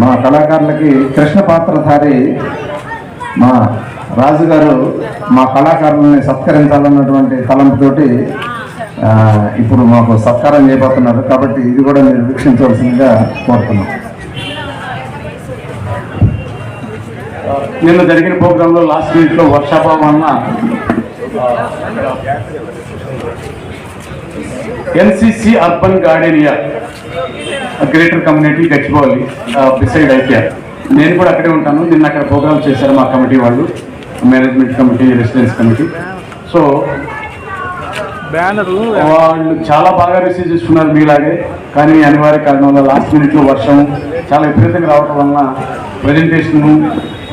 మా కళాకారులకి కృష్ణ పాత్రధారి మా రాజు గారు మా కళాకారులని సత్కరించాలన్నటువంటి తలంపుతోటి ఇప్పుడు మాకు సత్కారం చేయబోతున్నారు. కాబట్టి ఇది కూడా మీరు వీక్షించవలసిందిగా కోరుతున్నాం. నిన్న జరిగిన ప్రోగ్రాంలో లాస్ట్ వీక్లో వర్క్షాప్ అన్న N C C urban Gardenia greater community Gachibowli beside I P R నేను కూడా అక్కడే ఉంటాను. నిన్న అక్కడ ప్రోగ్రామ్ చేశారు మా కమిటీ వాళ్ళు management committee residence committee. So banner వాళ్ళు చాలా బాగా రిసీవ్ చేసుకున్నారు మీలాగే. కానీ అనివార్య కారణం వల్ల లాస్ట్ మినిట్లో వర్షం చాలా విపరీతంగా రావటం వలన ప్రజెంటేషన్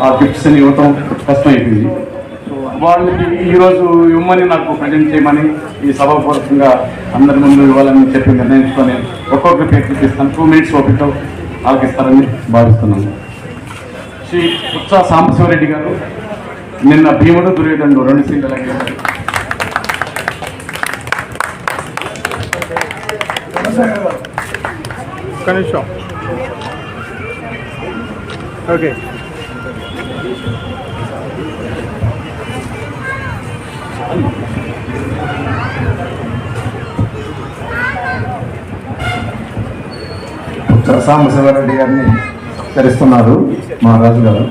ఆ గిఫ్ట్స్ అని ఇవ్వటం కష్టమైపోయింది. వాళ్ళకి ఈరోజు ఇవ్వమని నాకు ప్రజెంట్ చేయమని ఈ సభాపూర్వకంగా అందరి ముందు ఇవ్వాలని చెప్పి నిర్ణయించుకొని ఒక్కొక్క పేరు ఇస్తాను టూ మినిట్స్ ఓపిక ఆలకిస్తారని భావిస్తున్నాను. శ్రీ ఉత్సా సాంబశివరెడ్డి గారు నిన్న భీముడు దుర్యోధనుడు రెండు సీట్లు కనీసం. ఓకే ఓకే సాంబశివారెడ్డి గారిని సత్కరిస్తున్నారు మా రాజు గారు.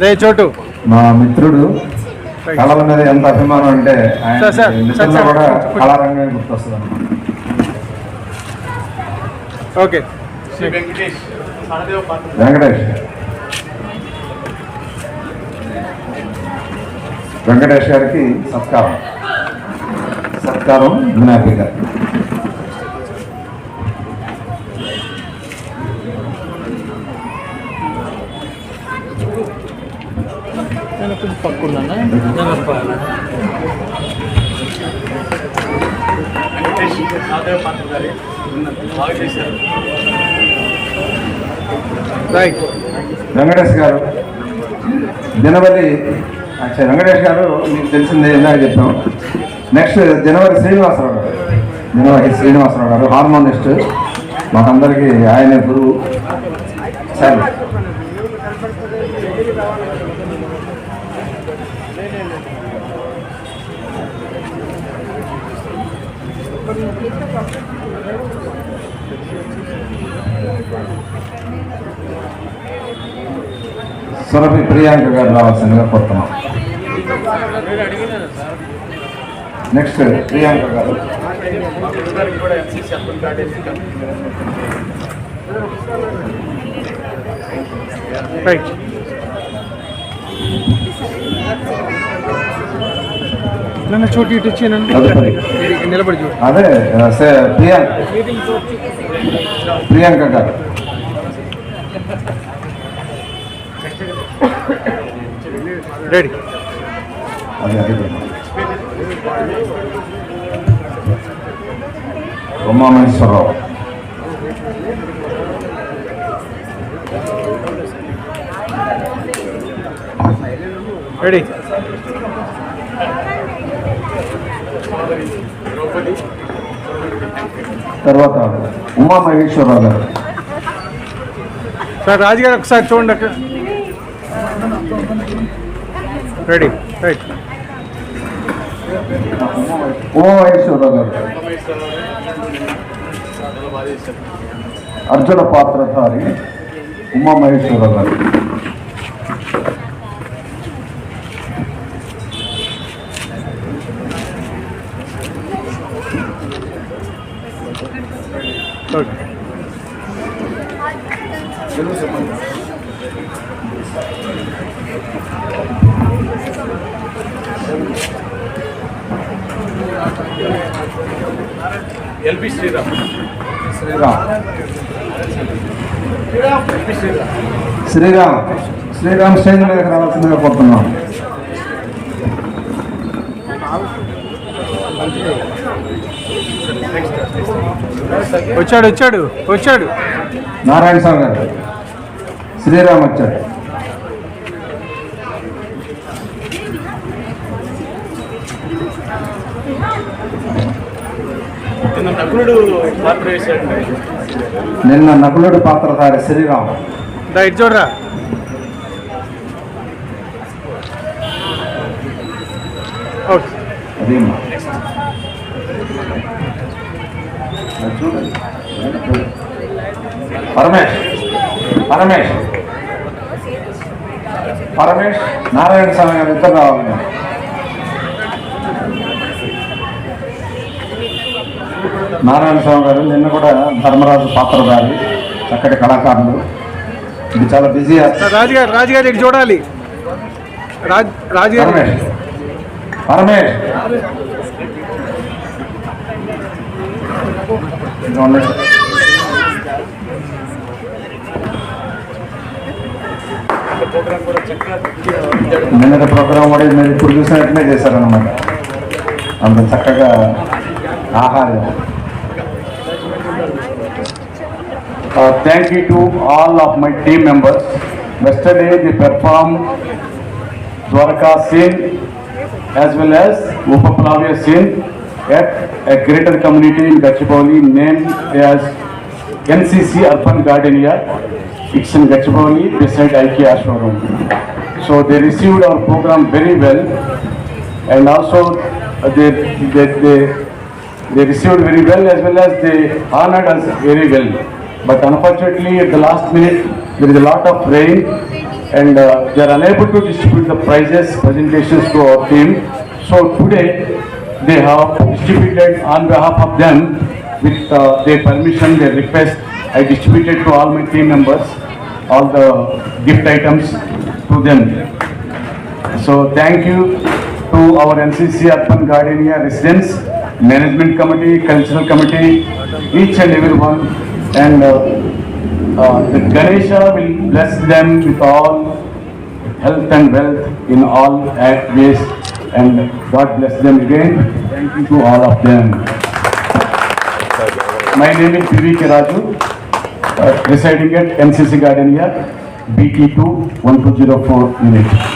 రే చోటు. మా మిత్రుడు కళల మీద ఎంత అభిమానం అంటే ఆయన కూడా కళారంగమే గుర్తొస్తుంది. అన్నమాట ఓకే వెంకటేష్. వెంకటేష్ గారికి సత్కారం. సత్కారం వినాయక గారు. వెంకటేష్ గారి. దినబలి అచ్చా వెంకటేష్ గారు మీకు తెలిసిందే ఇందాక చెప్పాం. నెక్స్ట్ జనవరి శ్రీనివాసరావు గారు జనవరి శ్రీనివాసరావు గారు హార్మోనిస్ట్ మాకందరికీ ఆయన గురువు. సరే. సురభి ప్రియాంక గారు రావాల్సిందిగా కోరుతున్నాం. నెక్స్ట్ ప్రియాంక గారు గారికి కూడా ఎన్సీసీ అర్బన్ గార్డెన్ రైట్ నన్ను చోటు ఇటు వచ్చి నన్ను తదుపరి. ఇది నిలబడి చూడు అదే ఆ, సే- ప్రియాంక ప్రియాంక గారు రెడీ అదే అదే ఉమామహేశ్వరరావు రెడీ తర్వాత ఉమామహేశ్వరరావు గారు. సార్ రాజుగారు ఒకసారి చూడండి రెడీ రైట్ ఉమామహేశ్వరరావు గారు అర్జున పాత్రధారి ఉమామహేశ్వరరావు గారు okay L B Sriram. Sriram. Sriram. Sriram stage మీదకి రావాల్సిందిగా కోరుతున్నాం. వచ్చాడు వచ్చాడు వచ్చాడు. నారాయణ స్వామి గారు శ్రీరామ్ వచ్చాడు. నిన్న నకులుడి పాత్రధారి శ్రీరామ్ దా ఇటు చూడరా ఓకే అది పరమేష్ పరమేష్ పరమేష్ నారాయణ స్వామి గారు ఇద్దరు రావాలి నారాయణ స్వామి గారు నిన్న కూడా ధర్మరాజు పాత్రధారి చక్కటి కళాకారులు. ఇది చాలా బిజీ రాజుగారు రాజుగారు ఇటు చూడాలి. రాజుగారు. పరమేష్. నిన్నటి ప్రోగ్రామ్ కూడా మీరు ఇప్పుడు చూసినట్టునే చేశారనమాట అంత చక్కగా ఆహారం. Uh, thank you to all of my team members. Yesterday they performed Dwarka scene as well as Upaplavya scene at a greater community in Gachibowli named as NCC Urban Gardenia. It's in Gachibowli beside IKEA showroom. So they received our program very well and also uh, they, they, they, they received very well as well as they honored us very well. But unfortunately, at the last minute, there is a lot of rain and uh, they are unable to distribute the prizes, presentations to our team. So today, they have distributed on behalf of them with uh, their permission, their request. I distributed to all my team members, all the gift items to them. So thank you to our NCC Urban Gardenia residents, management committee, cultural committee, each and every one. And uh, uh, the Ganesha will bless them with all health and wealth in all ways. And God bless them again. Thank you to all of them. My name is P.V. Raju, uh, residing at NCC Gardenia, BT2 1204 unit.